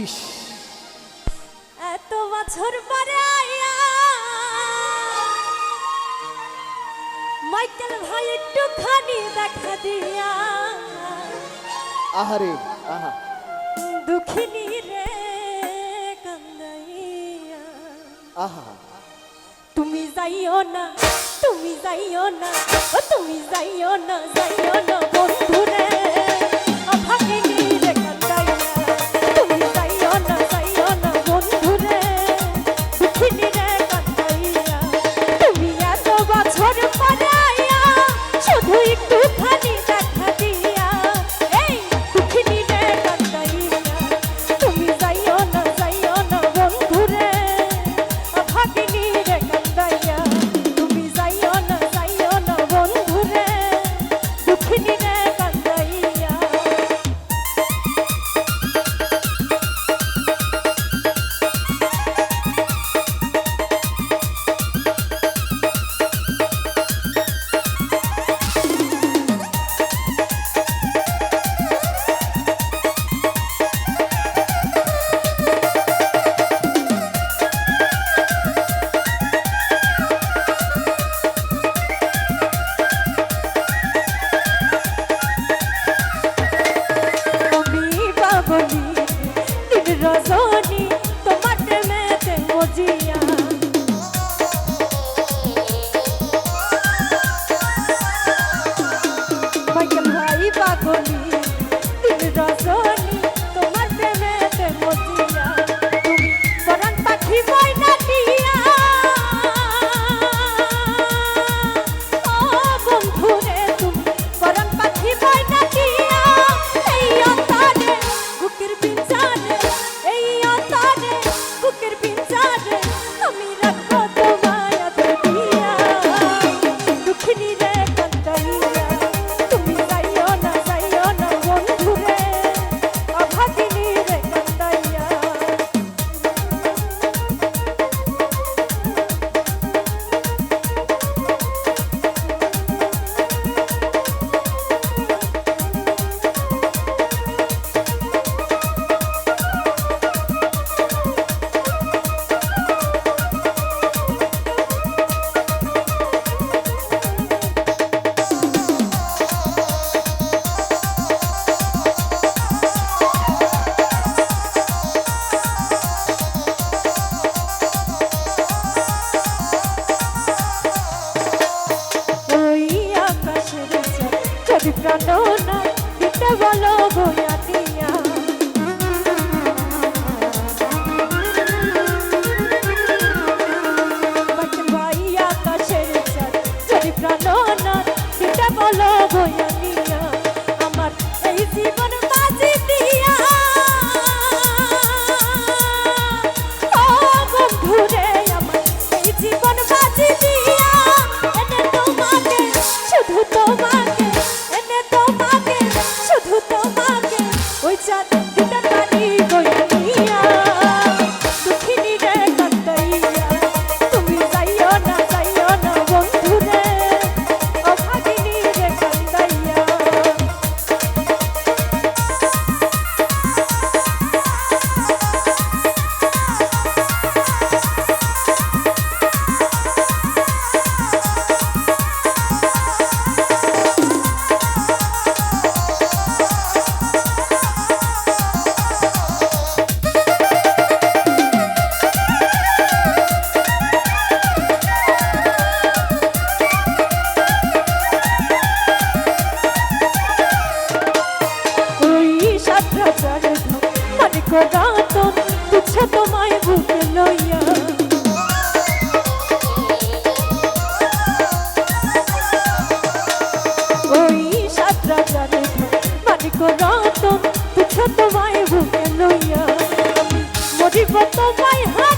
ইস। এত বছর পরে মাইকেল ভাই একটুখানি দেখা দিয়া। আহারে আহা। দুঃখিনী রে কান্দাইয়া। আহা। তুমি যাইও না তুমি যাইও না তুমি যাইও না যাইও না বন্ধু রে যতনা দিতে বলো ভয়াতিয়া ভাই আকাশের চাঁদ যদি প্রাণনা দিতে বলো ভয়া হাজার মানে কোরাতন তুচ্ছা তোমায় বুকে লইয়া ওই সাত রাজার মানে কোরাতন তুচ্ছা তোমায় বুকে লইয়া মরিব তোমায় হা